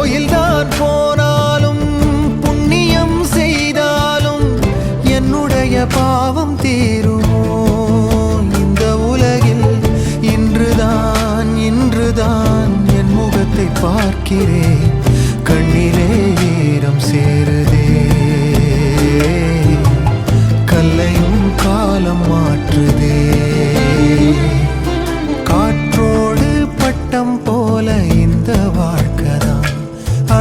கோயில் தான் போனாலும் புண்ணியம் செய்தாலும் என்னுடைய பாவம் தீருமோ? இந்த உலகில் இன்றுதான் இன்றுதான் என் முகத்தை பார்க்கிறேன். கண்ணிலே ஈரம் சேருதே. கல்லையும் காலம் மாற்றுதே. காற்றோடு பட்டம் போல இந்த வாழ்க்கை